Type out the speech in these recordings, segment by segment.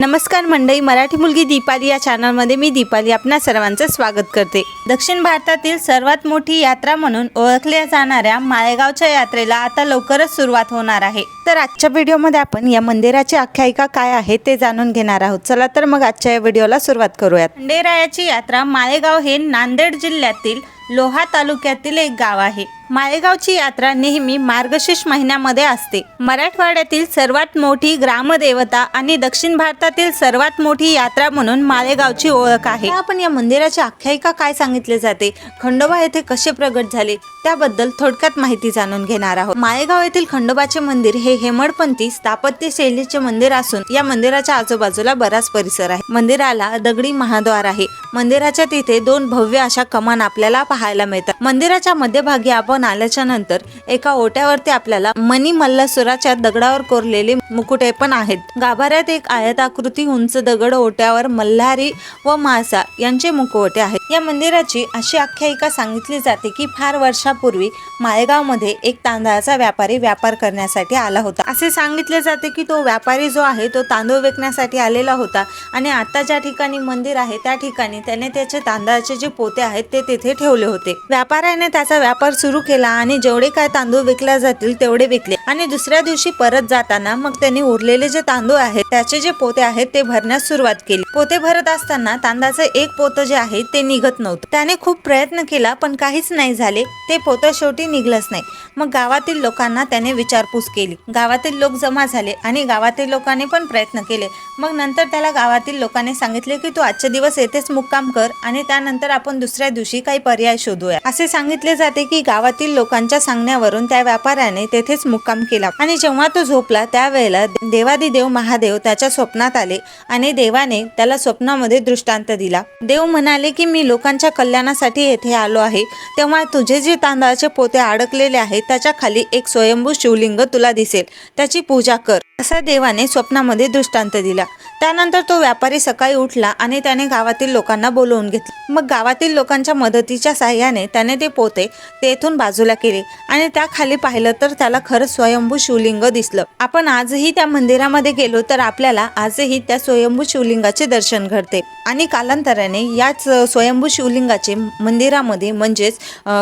नमस्कार मंडळी मराठी मुलगी दीपाली या चॅनलमध्ये मी दीपाली आपणा सर्वांचं स्वागत करते. दक्षिण भारतातील सर्वात मोठी यात्रा म्हणून ओळखल्या जाणाऱ्या माळेगावच्या यात्रेला आता लवकरच सुरुवात होणार आहे. तर आजच्या व्हिडिओमध्ये आपण या मंदिराची आख्यायिका काय आहे ते जाणून घेणार आहोत. चला तर मग आजच्या या व्हिडिओला सुरुवात करूयात. खंडेरायाची यात्रा माळेगाव हे नांदेड जिल्ह्यातील लोहा तालुक्यातील एक गाव आहे. माळेगावची यात्रा नेहमी मार्गशीर्ष महिन्यामध्ये असते. मराठवाड्यातील सर्वात मोठी ग्रामदेवता आणि दक्षिण भारतातील सर्वात मोठी यात्रा म्हणून माळेगावची ओळख आहे. आपण या मंदिराची आख्यायिका काय सांगितले जाते? खंडोबा येथे कसे प्रगट झाले? त्याबद्दल थोडक्यात माहिती जाणून घेणार आहोत. माळेगाव येथील खंडोबाचे मंदिर हे हेमडपंथी स्थापत्य शैलीचे मंदिर असून या मंदिराच्या आजूबाजूला बराच परिसर आहे. मंदिराला दगडी महाद्वार आहे. मंदिराच्या तिथे दोन भव्य अशा कमान आपल्याला पाहायला मिळतात. मंदिराच्या मध्यभागी आपण आल्याच्यानंतर एका ओट्यावरती आपल्याला मनी मल्लासुराच्या दगडावर कोरलेले मुकुटे पण आहेत. गाभाऱ्यात एक आयताकृती उंच दगड ओट्यावर मल्हारी व मासा यांचे मुखवटे आहेत. या मंदिराची अशी आख्यायिका सांगितली जाते की फार वर्षापूर्वी माळेगावमध्ये एक तांदळाचा व्यापारी व्यापार करण्यासाठी आला होता. असे सांगितले जाते की तो व्यापारी जो आहे तो तांदूळ विकण्यासाठी आलेला होता आणि आता ज्या ठिकाणी मंदिर आहे त्या ठिकाणी त्याने त्याचे तांदळाचे जे पोते आहेत ते तेथे ठेवले होते. व्यापाऱ्याने त्याचा व्यापार सुरू केला आणि जेवढे काय तांदूळ विकल्या जातील तेवढे विकले. आणि दुसऱ्या दिवशी परत जाताना मग त्यांनी उरलेले जे तांदूळ आहेत त्याचे जे पोते आहेत ते भरण्यास सुरुवात केली. पोते भरत असताना तांदळाचं एक पोतं जे आहे ते निघत नव्हतं. त्याने खूप प्रयत्न केला पण काहीच नाही झाले. ते पोतं शेवटी निघलंच नाही. मग गावातील लोकांना त्याने विचारपूस केली. गावातील लोक जमा झाले आणि गावातील लोकांनी पण प्रयत्न केले. मग नंतर त्याला गावातील लोकांनी सांगितले की तू आजचे दिवस येथेच मुक्काम कर आणि त्यानंतर आपण दुसऱ्या दिवशी काही पर्याय शोधूया. असे सांगितले जाते की गावातील लोकांच्या सांगण्यावरून त्या व्यापाऱ्याने तेथेच मुक्काम केला. आणि जेव्हा तो झोपला त्यावेळेला देवादिदेव महादेव त्याच्या स्वप्नात आले आणि देवाने त्याला स्वप्नामध्ये दृष्टांत दिला. देव म्हणाले की मी लोकांच्या कल्याणासाठी येथे आलो आहे. तेव्हा तुझे जे तांदळाचे पोते अडकलेले आहेत त्याच्याखाली एक स्वयंभू शिवलिंग तुला दिसेल. त्याची पूजा कर. असा देवाने स्वप्नामध्ये दृष्टांत दिला. त्यानंतर तो व्यापारी सकाळी उठला आणि त्याने गावातील लोकांना बोलवून घेतले. मग गावातील लोकांच्या मदतीच्या साह्याने त्याने ते पोते तेथून बाजूला केले आणि त्या खाली पाहिलं तर त्याला खरंच स्वयंभू शिवलिंग दिसलं. आपण आजही त्या मंदिरामध्ये गेलो तर आपल्याला आजही त्या स्वयंभू शिवलिंगाचे दर्शन घडते. आणि कालांतराने याच स्वयंभू शिवलिंगाचे मंदिरामध्ये म्हणजेच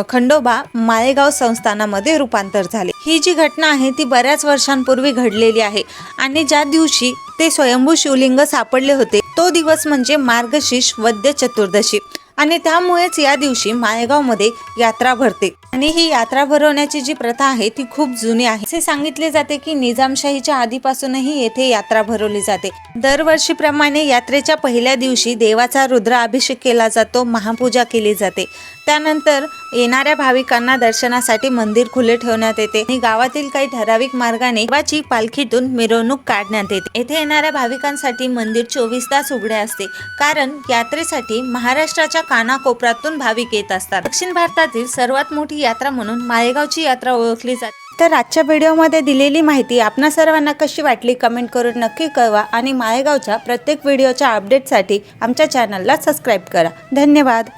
खंडोबा माळेगाव संस्थानामध्ये रूपांतर झाले. ही जी घटना आहे ती बऱ्याच वर्षांपूर्वी घडलेली आहे. आणि ज्या दिवशी ते स्वयंभू शिवलिंग सापडले होते तो दिवस म्हणजे मार्गशीर्ष वद्य चतुर्दशी. आणि त्यामुळेच या दिवशी माळेगावमध्ये यात्रा भरते. आणि ही यात्रा भरवण्याची जी प्रथा आहे ती खूप जुनी आहे. असे सांगितले जाते की निजामशाहीच्या आधीपासूनही येथे यात्रा भरवली जाते. दरवर्षीप्रमाणे यात्रेच्या पहिल्या दिवशी देवाचा रुद्राभिषेक केला जातो महापूजा केली जाते. त्यानंतर येणाऱ्या भाविकांना दर्शनासाठी मंदिर खुले ठेवण्यात येते आणि गावातील काही ठराविक मार्गाने देवाची पालखीतून मिरवणूक काढण्यात येते. येथे येणाऱ्या भाविकांसाठी मंदिर चोवीस तास उघडे असते. कारण यात्रेसाठी महाराष्ट्राच्या कानाकोपऱ्यातून भाविक येत असतात. दक्षिण भारतातील सर्वात मोठी यात्रा म्हणून माळेगावची यात्रा ओळखली जाते. तर आजच्या व्हिडिओमध्ये दिलेली माहिती आपणा सर्वांना कशी वाटली कमेंट करून नक्की कळवा आणि माळेगावच्या प्रत्येक व्हिडिओच्या अपडेटसाठी आमच्या चॅनलला सबस्क्राईब करा. धन्यवाद.